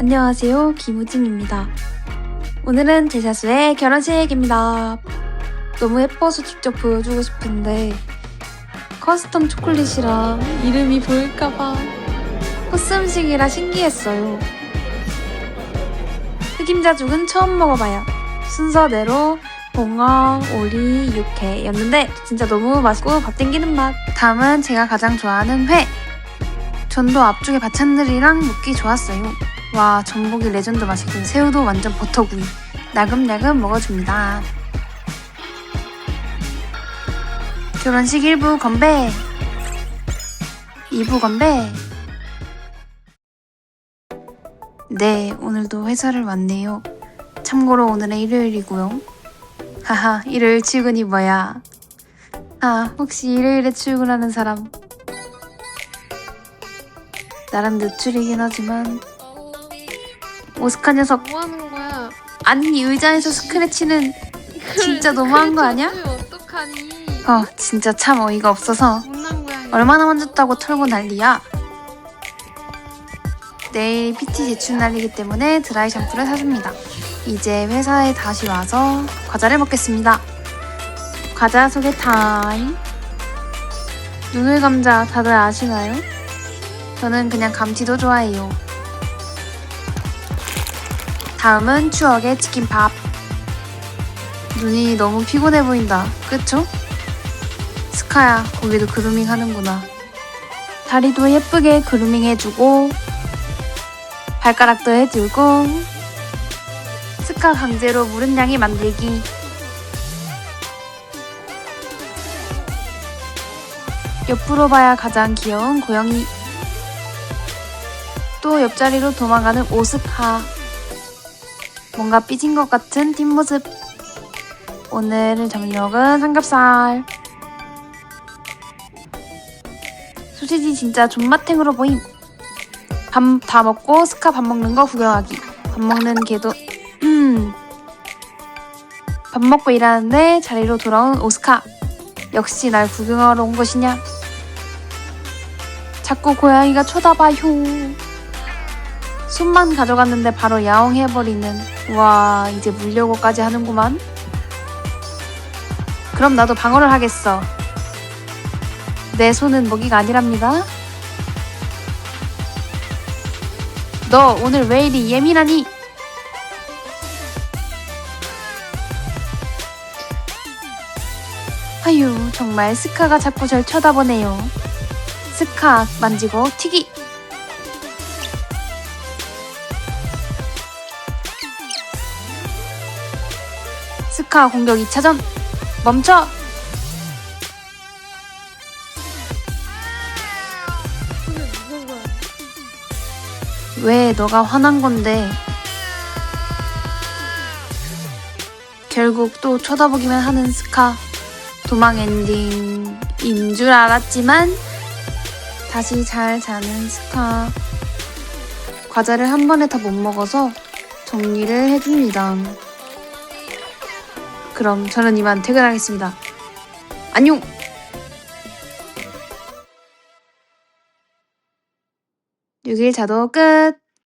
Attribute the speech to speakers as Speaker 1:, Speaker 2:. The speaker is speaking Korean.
Speaker 1: 안녕하세요. 김우진입니다. 오늘은 제 사수의 결혼식입니다. 너무 예뻐서 직접 보여주고 싶은데 커스텀 초콜릿이라 이름이 보일까봐 코스 음식이라 신기했어요. 흑임자죽은 처음 먹어봐요. 순서대로 봉어, 오리, 육회였는데 진짜 너무 맛있고 밥 땡기는 맛. 다음은 제가 가장 좋아하는 회. 전도 앞쪽에 바찬들이랑 먹기 좋았어요. 와 전복이 레전드 맛이고 새우도 완전 버터구이. 나금나금 먹어줍니다. 결혼식 1부 건배. 2부 건배. 네 오늘도 회사를 왔네요. 참고로 오늘은 일요일이고요. 하하 일요일 출근이 뭐야? 아 혹시 일요일에 출근하는 사람? 나름 늦출이긴 하지만 오스카 녀석
Speaker 2: 뭐 하는 거야?
Speaker 1: 아니 의자에서 스크래치는 진짜 너무한 거 아니야?
Speaker 2: 어떡하니?
Speaker 1: 어 진짜 참 어이가 없어서
Speaker 2: 못난 고양이.
Speaker 1: 얼마나 만졌다고 털고 난리야? 내일 PT 제출 날이기 때문에 드라이 샴푸를 사줍니다. 이제 회사에 다시 와서 과자를 먹겠습니다. 과자 소개 타임. 눈을 감자 다들 아시나요? 저는 그냥 감튀도 좋아해요. 다음은 추억의 치킨밥. 눈이 너무 피곤해 보인다. 그쵸? 스카야, 거기도 그루밍 하는구나. 다리도 예쁘게 그루밍 해주고, 발가락도 해주고, 스카 강제로 무른 양이 만들기. 옆으로 봐야 가장 귀여운 고양이. 또 옆자리로 도망가는 오스카. 뭔가 삐진 것 같은 뒷모습. 오늘 저녁은 삼겹살. 소시지 진짜 존맛탱으로 보임. 밥 다 먹고 스카 밥 먹는 거 구경하기. 밥 먹는 개도 음. 밥 먹고 일하는데 자리로 돌아온 오스카. 역시 날 구경하러 온 것이냐? 자꾸 고양이가 쳐다봐요. 손만 가져갔는데 바로 야옹해버리는. 와 이제 물려고까지 하는구만. 그럼 나도 방어를 하겠어. 내 손은 먹이가 아니랍니다. 너 오늘 왜 이리 예민하니? 아유, 정말 스카가 자꾸 절 쳐다보네요. 스카 만지고 튀기. 스카 공격 2차전 멈춰! 왜 너가 화난 건데? 결국 또 쳐다보기만 하는 스카. 도망 엔딩인 줄 알았지만 다시 잘 자는 스카. 과자를 한 번에 다 못 먹어서 정리를 해줍니다. 그럼 저는 이만 퇴근하겠습니다. 안녕! 6일 자도 끝!